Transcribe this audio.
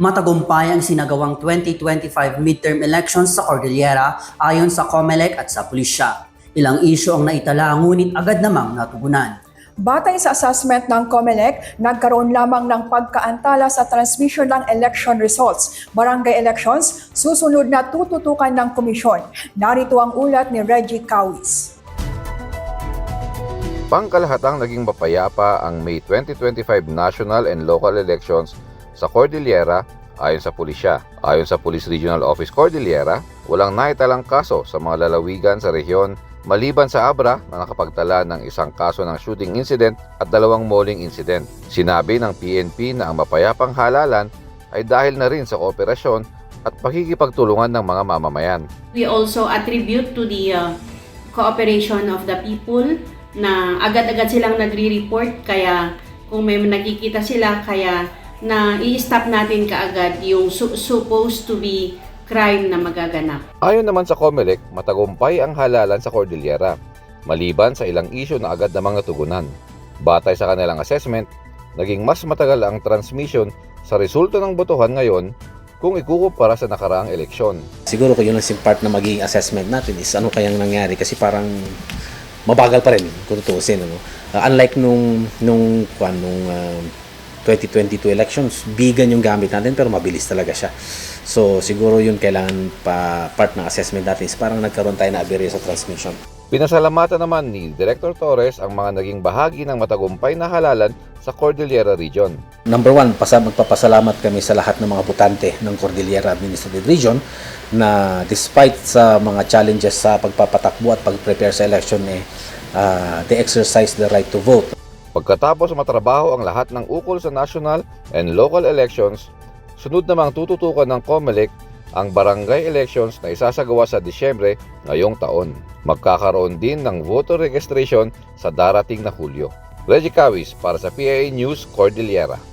Matagumpay ang sinagawang 2025 midterm elections sa Cordillera ayon sa COMELEC at sa pulisya. Ilang isyo ang naitala ngunit agad namang natugunan. Batay sa assessment ng COMELEC, nagkaroon lamang ng pagkaantala sa transmission ng election results. Barangay elections, susunod na tututukan ng komisyon. Narito ang ulat ni Reggie Cawis. Pangkalahatang naging mapayapa ang May 2025 national and local elections sa Cordillera ayon sa pulisya. Ayon sa Police Regional Office Cordillera, walang naitalang kaso sa mga lalawigan sa rehiyon maliban sa Abra na nakapagtala ng isang kaso ng shooting incident at dalawang mauling incident. Sinabi ng PNP na ang mapayapang halalan ay dahil na rin sa kooperasyon at pakikipagtulungan ng mga mamamayan. We also attribute to the uh, cooperation of the people na agad-agad silang nagre-report kaya kung may nakikita sila kaya na i-stop natin kaagad yung su- supposed to be crime na magaganap. Ayon naman sa COMELEC, matagumpay ang halalan sa Cordillera, maliban sa ilang isyo na agad namang natugunan. Batay sa kanilang assessment, naging mas matagal ang transmission sa resulta ng botohan ngayon kung ikukumpara sa nakaraang eleksyon. Siguro ko yun ang part na magiging assessment natin is ano kayang nangyari kasi parang mabagal pa rin kung tutuusin. Ano? Uh, unlike nung, nung, kwan, nung uh, 2022 elections, bigan yung gamit natin pero mabilis talaga siya. So siguro yun kailangan pa part ng assessment natin is parang nagkaroon tayo na aberya sa transmission. Pinasalamatan naman ni Director Torres ang mga naging bahagi ng matagumpay na halalan sa Cordillera Region. Number one, pasa magpapasalamat kami sa lahat ng mga butante ng Cordillera Administrative Region na despite sa mga challenges sa pagpapatakbo at pag-prepare sa election, eh, uh, they exercise the right to vote. Pagkatapos matrabaho ang lahat ng ukol sa national and local elections, sunod namang tututukan ng COMELEC ang barangay elections na isasagawa sa Disyembre ngayong taon. Magkakaroon din ng voter registration sa darating na Hulyo. Reggie Cawis para sa PIA News Cordillera.